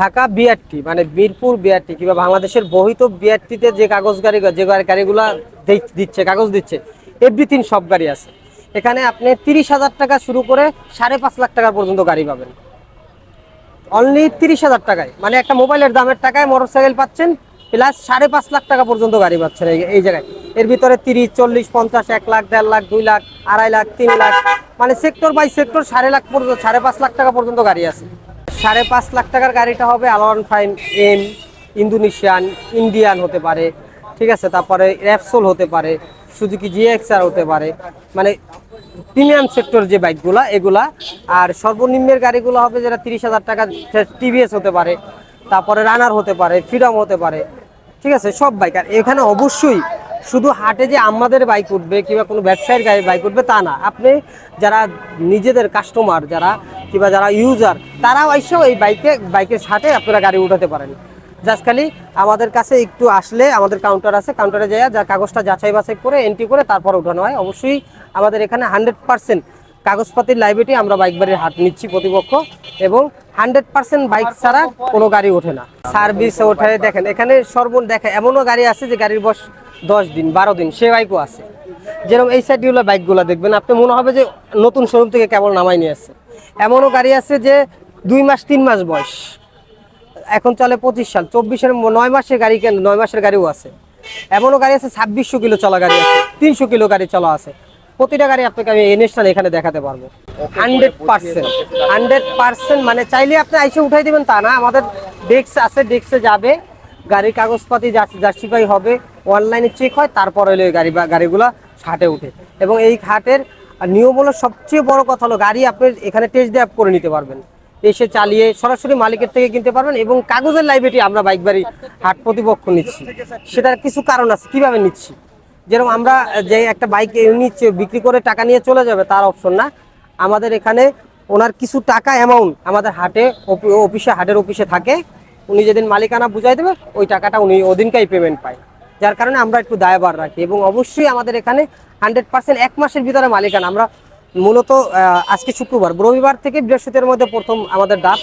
Dhaka BRT মানে Mirpur BRT কিংবা বাংলাদেশের বহিত বিআরটিতে যে কাগজ গাড়ি, যে গাড়ি- গাড়িগুলা দিচ্ছে, কাগজ দিচ্ছে এভরিথিং সব গাড়ি আছে। এখানে আপনি তিরিশ হাজার টাকা শুরু করে সাড়ে পাঁচ লাখ টাকা পর্যন্ত গাড়ি পাবেন। অনলি তিরিশ হাজার টাকায় মানে একটা মোবাইলের দামের টাকায় মোটরসাইকেল পাচ্ছেন প্লাস সাড়ে পাঁচ লাখ টাকা পর্যন্ত গাড়ি পাচ্ছেন এই জায়গায়। এর ভিতরে তিরিশ, চল্লিশ, পঞ্চাশ, এক লাখ, দেড় লাখ, দুই লাখ, আড়াই লাখ, তিন লাখ মানে সেক্টর বাই সেক্টর সাড়ে লাখ পর্যন্ত, সাড়ে পাঁচ লাখ টাকা পর্যন্ত গাড়ি আছে। সাড়ে পাঁচ লাখ টাকার গাড়িটা হবে আলোয়ান ফাইন এম, ইন্দোনেশিয়ান, ইন্ডিয়ান হতে পারে, ঠিক আছে? তারপরে র্যাপসোল হতে পারে, সুজুকি জিএক্সআর হতে পারে মানে প্রিমিয়াম সেক্টর যে বাইকগুলা, এগুলা। আর সর্বনিম্নের গাড়িগুলো হবে যেটা তিরিশ হাজার টাকা টিভিএস হতে পারে, তারপরে রানার হতে পারে, ফ্রিডম হতে পারে, ঠিক আছে? সব বাইক। আর এখানে অবশ্যই শুধু হাটে যে আমাদের বাইক উঠবে কিংবা কোনো ব্যবসায়ীর গাড়ি বাইক উঠবে তা না। আপনি যারা নিজেদের কাস্টমার যারা কিংবা যারা ইউজার তারাও এসেও এই বাইকে বাইকের সাথে আপনারা গাড়ি উঠাতে পারেন। জাস্ট খালি আমাদের কাছে একটু আসলে আমাদের কাউন্টার আছে কাউন্টারে যাইয়া যা কাগজটা যাচাই বাছাই করে এন্ট্রি করে তারপর উঠানো হয়। অবশ্যই আমাদের এখানে হান্ড্রেড পার্সেন্ট কাগজপাতির লাইব্রেরি আমরা বাইক বাড়ির হাট নিচ্ছি প্রতিপক্ষ এবং হান্ড্রেড পার্সেন্ট বাইক ছাড়া কোনো গাড়ি ওঠে না। সার্ভিস ওঠে, দেখেন, এখানে সর্ব দেখে এমনও গাড়ি আছে যে গাড়ির বয়স দশ দিন, বারো দিন, সে বাইকও আছে। যেরকম এই সাইডগুলো বাইকগুলো দেখবেন, আপনি মনে হবে যে নতুন শোরুম থেকে কেবল নামাই নিয়ে আসছে। এমনও গাড়ি আছে যে দুই মাস, তিন মাস বয়স। এখন চলে পঁচিশ সাল, চব্বিশের নয় মাসের গাড়ি কেন নয় মাসের গাড়িও আছে। এমনও গাড়ি আছে, ছাব্বিশশো কিলো চলা গাড়ি আছে, তিনশো কিলো গাড়ি চলা আছে। প্রতিটা গাড়ি আপনাকে আমি ইনস্টল এখানে দেখাতে পারব। হান্ড্রেড পার্সেন্ট হান্ড্রেড পার্সেন্ট মানে চাইলে আপনি আইসে উঠাই দিবেন তা না। আমাদের ডেস্ক আছে ডেস্কে যাবে গাড়ির কাগজপাতি জার্সিফাই হবে অনলাইনে চেক হয় তারপর হলো গাড়ি বা গাড়িগুলো হাটে উঠে। এবং এই হাটের নিয়ম হলো সবচেয়ে বড় কথা হলো গাড়ি আপনি এখানে টেস্ট ড্রাইভ করে নিতে পারবেন। এসে চালিয়ে সরাসরি মালিকের থেকে কিনতে পারবেন এবং কাগজের লাইব্রেরি আমরা বাইক বাড়ি হাট প্রতিপক্ষ নিচ্ছি। সেটার কিছু কারণ আছে কীভাবে নিচ্ছি? যেরকম আমরা যে একটা বাইক নিচ্ছে বিক্রি করে টাকা নিয়ে চলে যাবে, তার অপশন না। আমাদের এখানে ওনার কিছু টাকা অ্যামাউন্ট আমাদের হাটে, অফি- অফিসে হাটের অফিসে থাকে। উনি যেদিন মালিকানা বুঝাই দেবে, ওই টাকাটা উনি ওদিনকাই পেমেন্ট পায়। যার কারণে আমরা একটু দায়বার রাখি এবং অবশ্যই আমাদের এখানে হান্ড্রেড পার্সেন্ট এক মাসের ভিতরে মালিকানা। আমরা মূলত আজকে শুক্রবার, রবিবার থেকে বৃহস্পতির মধ্যে প্রথম আমাদের ডাব।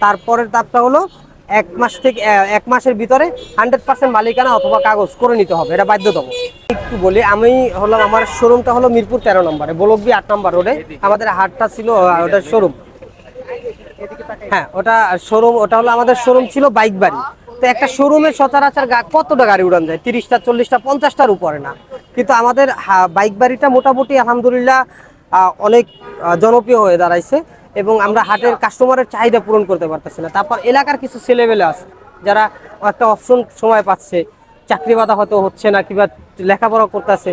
তারপরের ডাবটা হলো এক মাস থেকে এক মাসের ভিতরে হান্ড্রেড পার্সেন্ট মালিকানা অথবা কাগজ করে নিতে হবে, এটা বাধ্যতামূলক। একটু বলি আমি হলাম আমার শোরুমটা হলো মিরপুর তেরো নম্বরে বলকবি আট নম্বর রোডে আমাদের হাটটা ছিল ওটার শোরুম হ্যাঁ ওটা শোরুম ওটা হলো আমাদের শোরুম ছিল বাইক বাড়ি। তো একটা শোরুমে সচরাচর কতটা গাড়ি উড়ান যায়? তিরিশটা চল্লিশটা পঞ্চাশটার উপরে না। কিন্তু আমাদের বাইক বাড়িটা মোটামুটি আলহামদুলিল্লাহ অনেক জনপ্রিয় হয়ে দাঁড়াইছে এবং আমরা হাটের কাস্টমারের চাহিদা পূরণ করতে পারতেছি না। তারপর এলাকার কিছু ছেলেবেলে আছে যারা একটা অপশন সময় পাচ্ছে চাকরি বাধা হয়তো হচ্ছে না কিংবা লেখাপড়া করতেছে।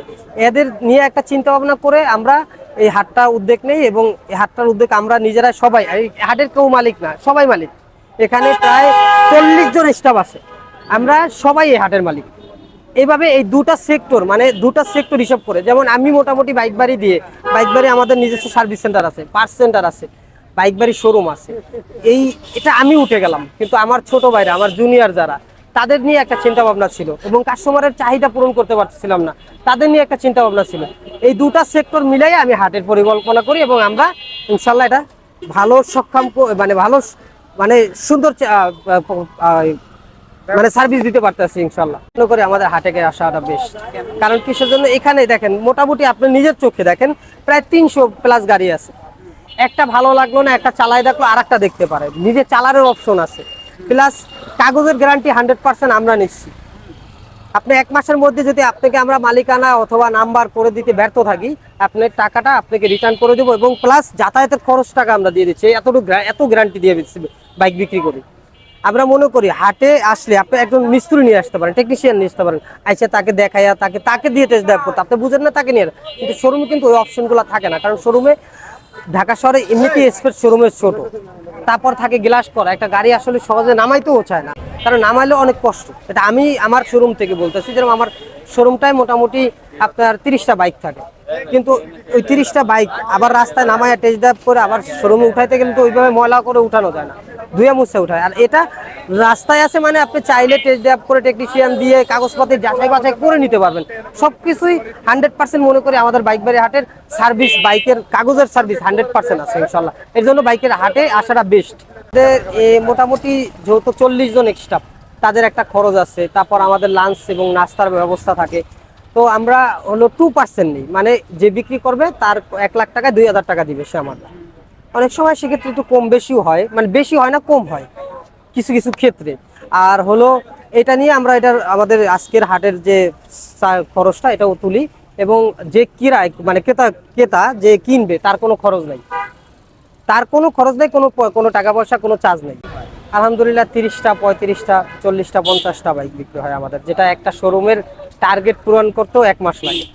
এদের নিয়ে একটা চিন্তা ভাবনা করে আমরা এই হাটটা উদ্যোগ নেই এবং এই হাটটার উদ্যোগ আমরা নিজেরা সবাই, এই হাটের কেউ মালিক না, সবাই মালিক। এখানে প্রায় চল্লিশ জন স্টাফ আছে। আমরা সবাই এই হাটের মালিক। এইভাবে এই দুটা সেক্টর মানে দুটা সেক্টর হিসাব করে, যেমন আমি মোটামুটি বাইক বাড়ি দিয়ে বাইক বাড়ি আমাদের নিজস্ব সার্ভিস সেন্টার আছে পার্স সেন্টার আছে বাইক বাড়ির শোরুম আছে। এই, এটা আমি উঠে গেলাম, কিন্তু আমার ছোট ভাইরা, আমার জুনিয়র যারা তাদের নিয়ে একটা চিন্তা ভাবনা ছিল এবং কাস্টমারের চাহিদা পূরণ করতে পারছিলাম না। তাদের নিয়ে একটা চিন্তা ভাবনা ছিল। এই দুটা সেক্টর মিলাই আমি হাটের পরিকল্পনা করি এবং আমরা ইনশাল্লাহ এটা ভালো সক্ষম মানে ভালো মানে সুন্দর মানে সার্ভিস দিতে পারতেছি ইনশাল্লাহ মনে করে আমাদের হাটেকে আসাটা বেশ। কারণ কিসের জন্য এখানে দেখেন, মোটামুটি আপনি নিজের চোখে দেখেন, প্রায় তিনশো প্লাস গাড়ি আছে। একটা ভালো লাগল না, একটা চালাই দেখল আর দেখতে পারে। নিজে চালানোর অপশন আছে। প্লাস কাগজের গ্যারান্টি হান্ড্রেড পার্সেন্ট আমরা নিচ্ছি। আপনি এক মাসের মধ্যে যদি আপনাকে আমরা মালিকানা অথবা নাম্বার করে দিতে ব্যর্থ থাকি আপনার টাকাটা আপনাকে রিটার্ন করে দেবো এবং প্লাস যাতায়াতের খরচ টাকা আমরা দিয়ে দিচ্ছি। এতটুকু এত গ্যারান্টি দিয়ে দিচ্ছি বাইক বিক্রি করি। আমরা মনে করি হাটে আসলে আপনি একজন মিস্ত্রি নিয়ে আসতে পারেন টেকনিশিয়ান নিয়ে আসতে পারেন। আইসে তাকে দেখাইয়া, তাকে তাকে দিয়ে টেস্ট ড্রাইভ করতে। আপনি বুঝেন না তাকে নিয়ে। কিন্তু শোরুমে কিন্তু ওই অপশনগুলো থাকে না। কারণ শোরুমে ঢাকা শহরে এমনিতেই স্পেস শোরুমের ছোট। তারপর থাকে গ্লাস করা একটা গাড়ি আসলে সহজে নামাইতেও চায় না। কারণ নামাইলেও অনেক কষ্ট। এটা আমি আমার শোরুম থেকে বলতেছি, যেরকম আমার শোরুমটায় মোটামুটি আপনার তিরিশটা বাইক থাকে। কিন্তু ওই তিরিশটা বাইক আবার রাস্তায় নামায় টেস্ট ড্রাইভ করে আবার শোরুমে উঠাইতে গেলে তো ওইভাবে ময়লা করে উঠানো যায় না। ধুয়ে মুছে উঠায়। আর এটা রাস্তায় আছে মানে আপনি চাইলে টেস্ট ড্রাইভ করে টেকনিশিয়ান দিয়ে কাগজপাতি যাচাই বাছাই করে নিতে পারবেন। সব কিছুই হান্ড্রেড পার্সেন্ট মনে করি আমাদের বাইক বাড়ি হাটের সার্ভিস বাইকের কাগজের সার্ভিস হান্ড্রেড পার্সেন্ট আছে ইনশাল্লাহ। এর জন্য বাইকের হাটে আসাটা বেস্ট মোটামুটি যেহেতু চল্লিশ জন স্টাফ তাদের একটা খরচ আছে, তারপর আমাদের লাঞ্চ এবং নাস্তার ব্যবস্থা থাকে। তো আমরা হলো টু পার্সেন্ট নিই মানে যে বিক্রি করবে তার এক লাখ টাকা দুই হাজার টাকা দিবে সে আমাদের। অনেক সময় সেক্ষেত্রে একটু কম বেশিও হয় মানে বেশি হয় না, কম হয় কিছু কিছু ক্ষেত্রে। আর হলো এটা নিয়ে আমরা এটার আমাদের আজকের হাটের যে খরচটা এটাও তুলি এবং যে কিরায় মানে ক্রেতা ক্রেতা যে কিনবে তার কোনো খরচ নাই। তার কোনো খরচ নেই, কোনো কোনো টাকা পয়সা, কোনো চার্জ নেই। আলহামদুলিল্লাহ তিরিশটা, পঁয়ত্রিশটা, চল্লিশটা, পঞ্চাশটা বাইক বিক্রি হয় আমাদের, যেটা একটা শোরুমের টার্গেট পূরণ করতেও এক মাস লাগে।